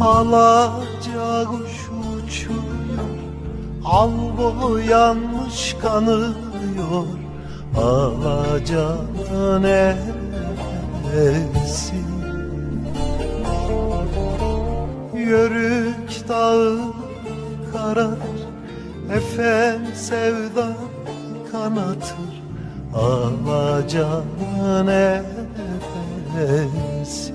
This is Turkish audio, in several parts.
Alaca kuş uçuyor Al boyanmış kanıyor. Alacanın evesi Yörük dağı kararır Efem sevda kanatır Alacanın evesi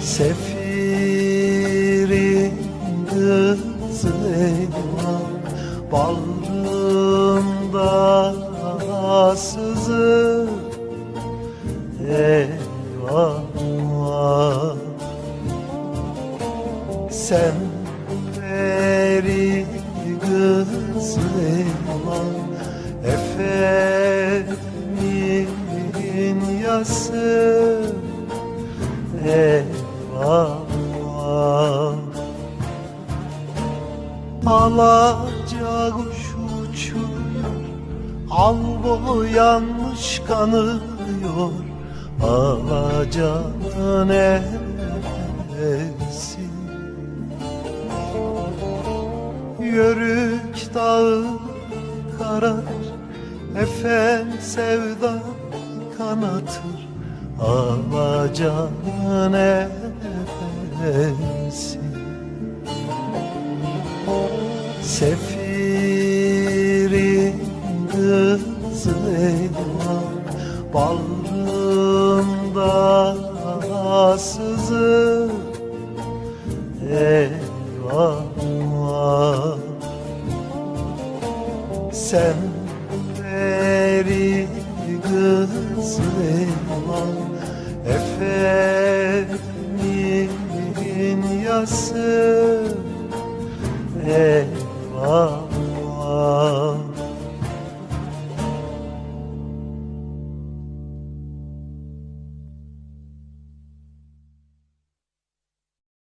Sefirin kızı eyvah Bağrımda sızı. Eyvah! Sen veri kızı eyvah Efemin yası. Eyvah Alaca uçuyor Al boyanmış kanıyor. Alacanın evesi Yörük dağı kararır Efem sevda kanatır. Alacanın evesi Sefirin kızı eyvah Bağrımda sızı Eyvah Sen veri kızı eyvah Efemin yası Eyvah